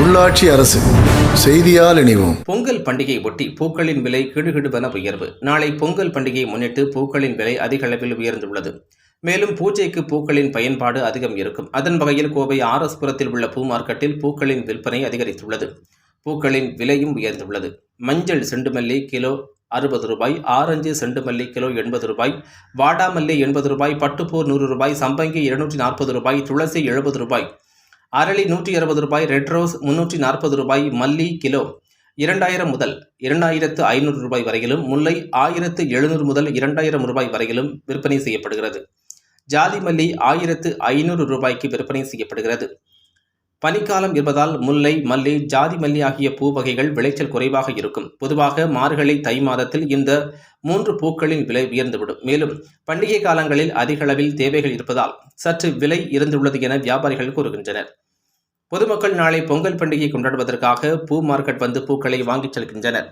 உள்ளாட்சி அரசு செய்தியால் இணைவோம். பொங்கல் பண்டிகையை ஒட்டி பூக்களின் விலை கிடுகிடுவென உயர்வு. நாளை பொங்கல் பண்டிகையை முன்னிட்டு பூக்களின் விலை அதிக அளவில் உயர்ந்துள்ளது. மேலும் பூஜைக்கு பூக்களின் பயன்பாடு அதிகம் இருக்கும். அதன் வகையில் கோவை ஆர்எஸ் புரத்தில் உள்ள பூ மார்க்கெட்டில் பூக்களின் விற்பனை அதிகரித்துள்ளது. பூக்களின் விலையும் உயர்ந்துள்ளது. மஞ்சள் செண்டுமல்லி கிலோ அறுபது ரூபாய் ஆரஞ்சு செண்டுமல்லி கிலோ எண்பது ரூபாய் வாடாமல்லி எண்பது ரூபாய் பட்டுப்பூர் நூறு ரூபாய் சம்பங்கி இருநூற்றி நாற்பது ரூபாய் துளசி எழுபது ரூபாய் அரளி நூற்றி அறுபது ரூபாய் ரெட் ரோஸ் முன்னூற்றி நாற்பது ரூபாய் மல்லி கிலோ இரண்டாயிரம் முதல் இரண்டாயிரத்து ஐநூறு ரூபாய் வரையிலும் முல்லை ஆயிரத்து எழுநூறு முதல் இரண்டாயிரம் ரூபாய் வரையிலும் விற்பனை செய்யப்படுகிறது. ஜாதி மல்லி ஆயிரத்து ஐநூறு ரூபாய்க்கு விற்பனை செய்யப்படுகிறது. பனிக்காலம் இருப்பதால் முல்லை மல்லி ஜாதி மல்லி ஆகிய பூ வகைகள் விளைச்சல் குறைவாக இருக்கும். பொதுவாக மார்கழி தை மாதத்தில் இந்த மூன்று பூக்களின் விலை உயர்ந்துவிடும். மேலும் பண்டிகை காலங்களில் அதிக அளவில் தேவைகள் இருப்பதால் சற்று விலை இருந்துள்ளது என வியாபாரிகள் கூறுகின்றனர். பொதுமக்கள் நாளை பொங்கல் பண்டிகை கொண்டாடுவதற்காக பூ மார்க்கெட் வந்து பூக்களை வாங்கிச் செல்கின்றனர்.